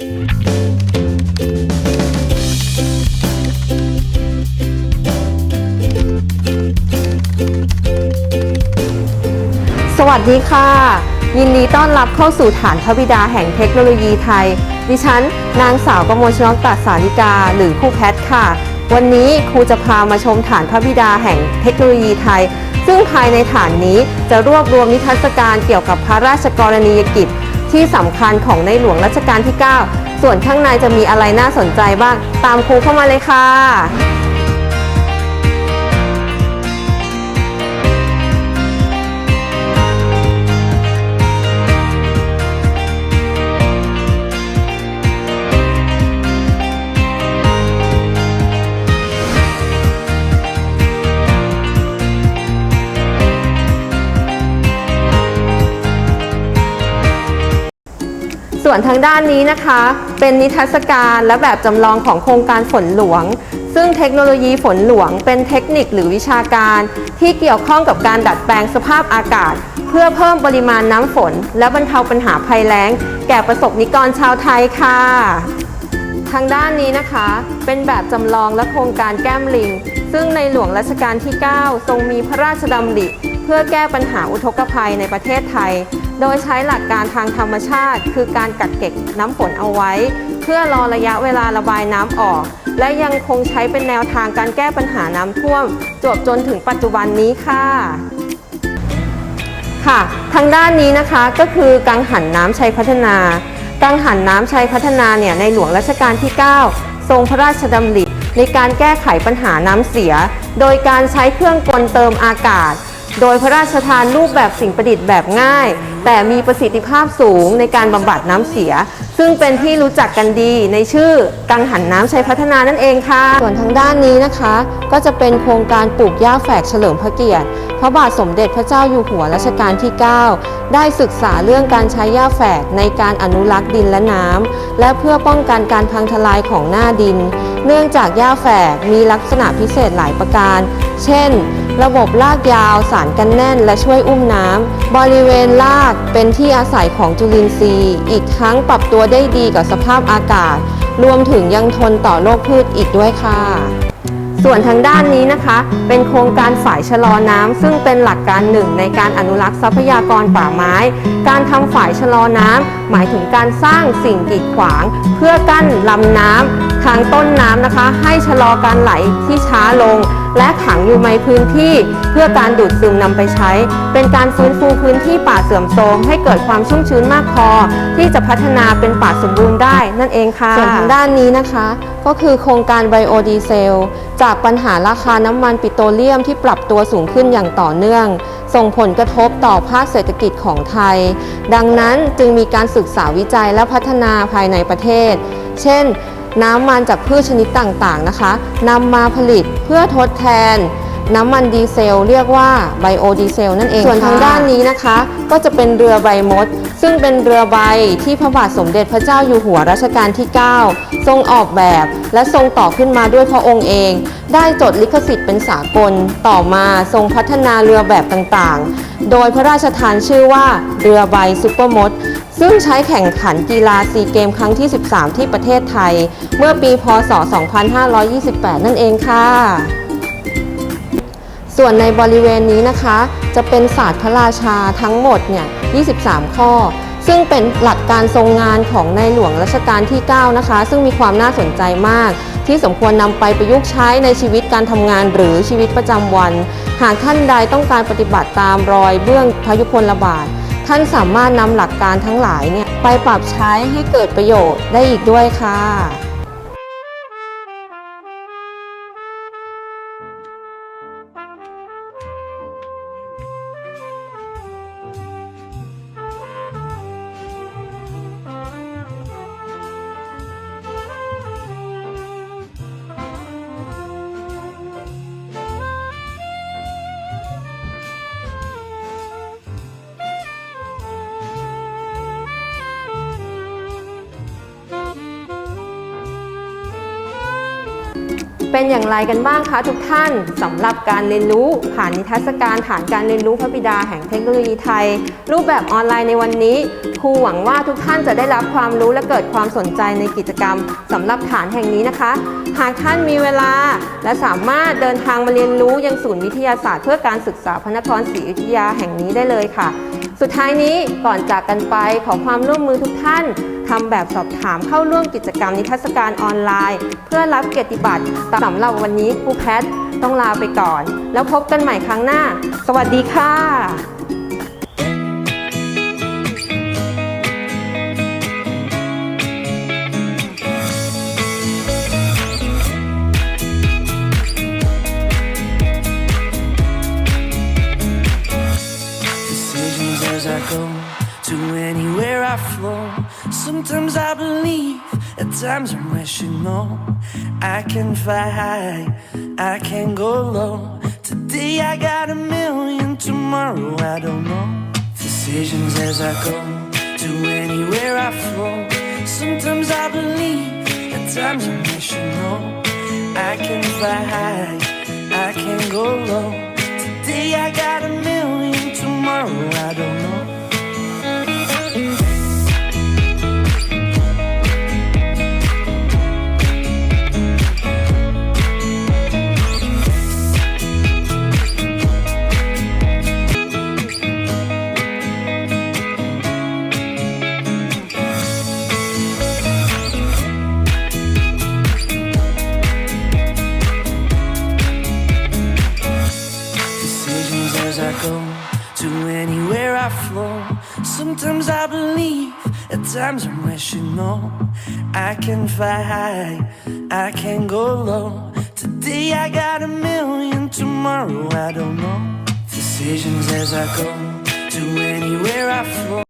สวัสดีค่ะ ยินดีต้อนรับเข้าสู่ฐานพระบิดาแห่งเทคโนโลยีไทย ดิฉัน นางสาวประมวลชนกตัดสาริกา หรือครูแพทค่ะ วันนี้ครูจะพามาชมฐานพระบิดาแห่งเทคโนโลยีไทย ซึ่งภายในฐานนี้จะรวบรวมนิทรรศการเกี่ยวกับพระราชกรณียกิจ ที่สำคัญของในหลวงรัชกาลที่ 9 ส่วนข้างในจะมีอะไรน่าสนใจบ้าง ตามครูเข้ามาเลยค่ะ ส่วนทางด้านนี้นะคะ เป็นนิทรรศการและแบบจำลองของโครงการฝนหลวง ซึ่งเทคโนโลยีฝนหลวง เป็นเทคนิคหรือวิชาการ ที่เกี่ยวข้องกับการดัดแปลงสภาพอากาศ เพื่อเพิ่มปริมาณน้ำฝน และบรรเทาปัญหาภัยแล้ง แก่ประสบนิกรชาวไทยค่ะ ทางด้านนี้นะคะ เป็นแบบจำลองและโครงการแก้มลิง ซึ่งในหลวงรัชกาลที่ 9 ทรงมีพระราชดำริเพื่อแก้ปัญหาอุทกภัยในประเทศไทย โดยใช้หลักการทางธรรมชาติ คือการกักเก็บน้ำฝนเอาไว้ เพื่อรอระยะเวลาระบายน้ำออก และยังคงใช้เป็นแนวทางการแก้ปัญหาน้ำท่วมจวบจนถึงปัจจุบันนี้ค่ะค่ะ ทางด้านนี้นะคะก็คือกังหันน้ำชัยพัฒนา กังหันน้ำชัยพัฒนาเนี่ยในหลวงรัชกาลที่ 9 ทรงพระราชดำริในการแก้ไขปัญหาน้ำเสีย โดยการใช้เครื่องกลเติมอากาศ โดยพระราชทานรูปแบบสิ่งประดิษฐ์แบบง่าย แต่มีประสิทธิภาพสูงในการบำบัดน้ำเสีย ซึ่งเป็นที่รู้จักกันดีในชื่อกังหันน้ำชัยพัฒนานั่นเองค่ะ ส่วนทางด้านนี้นะคะ ก็จะเป็นโครงการปลูกหญ้าแฝกเฉลิมพระเกียรติ พระบาทสมเด็จพระเจ้าอยู่หัวรัชกาลที่ 9 ได้ศึกษาเรื่องการใช้หญ้าแฝกในการอนุรักษ์ดินและน้ำและเพื่อป้องกันการพังทลายของหน้าดิน เนื่องจากหญ้าแฝกมีลักษณะพิเศษหลายประการ เช่น ระบบรากยาวสารกันแน่นและช่วยอุ้มน้ำ บริเวณรากเป็นที่อาศัยของจุลินทรีย์ อีกทั้งปรับตัวได้ดีกับสภาพอากาศ รวมถึงยังทนต่อโรคพืชอีกด้วยค่ะ ส่วนทางด้านนี้นะคะ เป็นโครงการฝ่ายชะลอน้ำซึ่งเป็นหลักการหนึ่งในการอนุรักษ์ทรัพยากรป่าไม้ การทำฝ่ายชะลอน้ำหมายถึงการสร้างสิ่งกีดขวาง เพื่อกั้นลำน้ำทางต้นน้ำนะคะ ให้ชะลอการไหลที่ช้าลง และขังอยู่ในพื้นที่ เพื่อการดูดซึมนำไปใช้ เป็นการฟื้นฟูพื้นที่ป่าเสื่อมโทรมให้เกิดความชุ่มชื้นมากพอ ที่จะพัฒนาเป็นป่าสมบูรณ์ได้นั่นเองค่ะส่วนทางด้านนี้นะคะ ก็คือโครงการไบโอดีเซลจากปัญหาราคาน้ำมันปิโตรเลียมที่ปรับตัวสูงขึ้นอย่างต่อเนื่อง ส่งผลกระทบต่อภาคเศรษฐกิจของไทย ดังนั้นจึงมีการศึกษาวิจัยและพัฒนาภายในประเทศ เช่น น้ำมันจากพืชชนิดต่างๆนะคะนำมาผลิตเพื่อทดแทน น้ำมันดีเซล เรียกว่าไบโอดีเซลนั่นเองส่วนทางด้านนี้นะคะ ก็จะเป็นเรือใบมด ซึ่งเป็นเรือใบที่พระบาทสมเด็จพระเจ้าอยู่หัวรัชกาลที่ 9 ทรงออกแบบและทรงต่อขึ้นมาด้วยพระองค์เอง ได้จดลิขสิทธิ์เป็นสากลต่อมาทรงพัฒนาเรือแบบต่างๆ โดยพระราชทานชื่อว่าเรือใบซุปเปอร์มด ซึ่งใช้แข่งขันกีฬาซีเกมครั้งที่ 13 ที่ประเทศไทย เมื่อปีพศ 2528 นั่นเองค่ะ ส่วนในบริเวณนี้นะคะ จะเป็นศาสตร์พระราชาทั้งหมดเนี่ย 23 ข้อ ซึ่งเป็นหลักการทรงงานของในหลวงรัชกาลที่ 9 นะคะ ซึ่งมีความน่าสนใจมากที่สมควรนำไปประยุกต์ใช้ในชีวิตการทำงานหรือชีวิตประจำวัน หากท่านใดต้องการปฏิบัติตามรอยเบื้องพยุคลบาท ท่านสามารถนำหลักการทั้งหลายเนี่ยไปปรับใช้ให้เกิดประโยชน์ได้อีกด้วยค่ะ เป็นอย่างไรกันบ้างคะทุกท่านสำหรับการเรียนรู้ผ่านนิทรรศการฐานการเรียนรู้พระบิดาแห่งเทคโนโลยีไทย รูปแบบออนไลน์ในวันนี้ครูหวังว่าทุกท่านจะได้รับความรู้และเกิดความสนใจในกิจกรรมสำหรับฐานแห่งนี้นะคะ หากท่านมีเวลาและสามารถเดินทางมาเรียนรู้ยังศูนย์วิทยาศาสตร์เพื่อการศึกษาพระนครศรีอยุธยาแห่งนี้ได้เลยค่ะ สุดท้ายนี้ก่อนจากกันไปขอความร่วมมือทุกท่าน ทำแบบสอบถามเข้าร่วมกิจกรรมนิทรรศการออนไลน์ เพื่อรับเกียรติบัตรสำหรับวันนี้ครูแพทย์ต้องลาไปก่อน แล้วพบกันใหม่ครั้งหน้า สวัสดีค่ะ anywhere I flow. Sometimes I believe, at times I'm rational. I can fly high, I can go low. Today I got a million, tomorrow I don't know. Decisions as I go to anywhere I flow. Sometimes I believe, at times I'm rational. I can fly high, I can go low. Today I got a million, tomorrow I don't know. Go to anywhere I flow. Sometimes I believe, at times I'm rational. I can fly high, I can go low. Today I got a million, tomorrow I don't know. Decisions as I go to anywhere I flow.